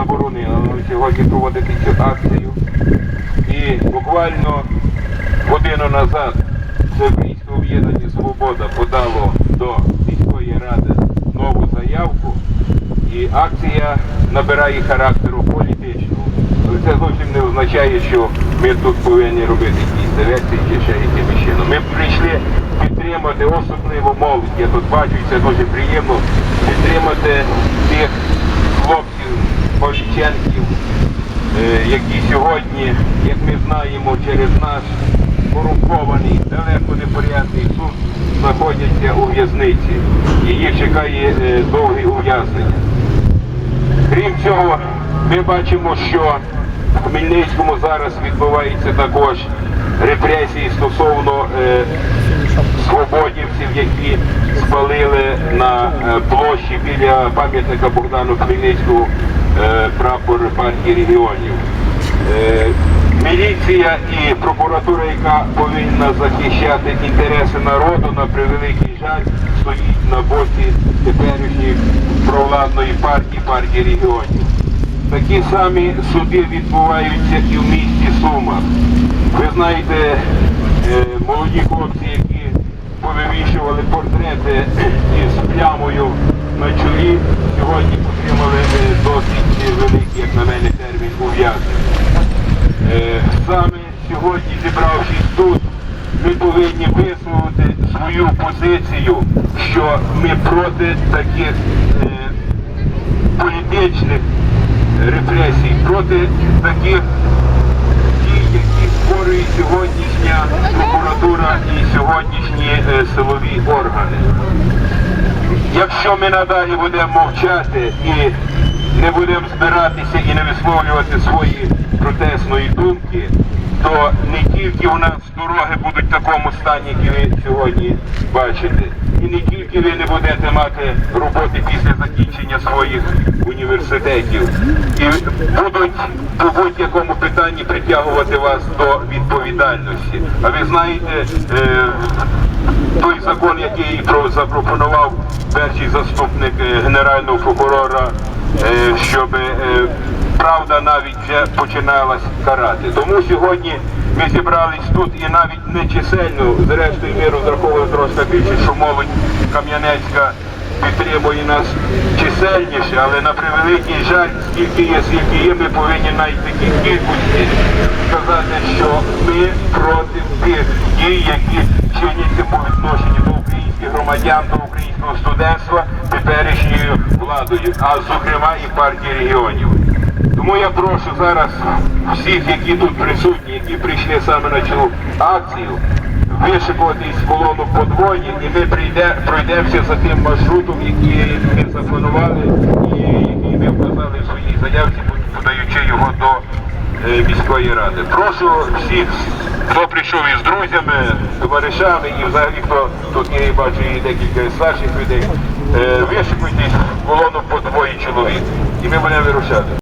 заборонили сьогодні проводити цю акцію. І буквально годину назад Всеукраїнське об'єднання Свобода подало до міської ради нову заявку. І акція набирає характеру політичного. Але це зовсім не означає, що ми тут повинні робити якісь селекції чи ще якимось чином. Ми прийшли підтримати особливо молодь. Я тут бачу, і це дуже приємно підтримати тих хлопців, е, які сьогодні, як ми знаємо, через наш корумпований, далеко непорядний суд знаходяться у в'язниці. І їх чекає е, довге ув'язнення. Крім цього, ми бачимо, що в Хмельницькому зараз відбуваються також репресії стосовно е, свободівців, які спалили на е, площі біля пам'ятника Богдану Хмельницького прапор партії регіонів. Е, Міліція і прокуратура, яка повинна захищати інтереси народу, на превеликий жаль, стоїть на боці теперішньої провладної партії, партії регіонів. Такі самі суди відбуваються і в місті Сумах. Ви знаєте, е, молоді хлопці, які повивішували портрети із плямою на чолі, сьогодні отримали досить великий, як на мене, термін ув'язнення. Е, Саме сьогодні, зібравшись тут, ми повинні висловити свою позицію, що ми проти таких е, політичних репресій, проти таких дій, які створює сьогоднішня прокуратура і сьогоднішні е, силові органи. Якщо ми надалі будемо мовчати і не будемо збиратися і не висловлювати свої протестної думки, то не тільки у нас дороги будуть в такому стані, який ви сьогодні бачите, і не тільки ви не будете мати роботи після закінчення своїх університетів, і будуть по будь-якому питанні притягувати вас до відповідальності. А ви знаєте, е, той закон, який запропонував перший заступник е, генерального прокурора, е, щоб правда навіть вже починалась карати. Тому сьогодні ми зібрались тут і навіть не чисельно, зрештою ми розраховували трошки більше, що молодь Кам'янецька підтримує нас чисельніше, але на превеликий жаль, скільки є, скільки є, ми повинні навіть в такій кількості сказати, що ми проти тих дій, які чиняться по відношенню до українських громадян, до українського студентства теперішньою владою, а зокрема і партії регіонів. Тому я прошу зараз всіх, які тут присутні, які прийшли саме на цю акцію, вишикуватись в колону подвоєння, і ми прийде, пройдемося за тим маршрутом, який ми запланували і який ми вказали в своїй заявці, подаючи його до е, міської ради. Прошу всіх, хто прийшов із друзями, товаришами і взагалі хто тут я бачу і декілька старших людей, е, вишикуйтесь в колону по чоловік, і ми будемо вирушати.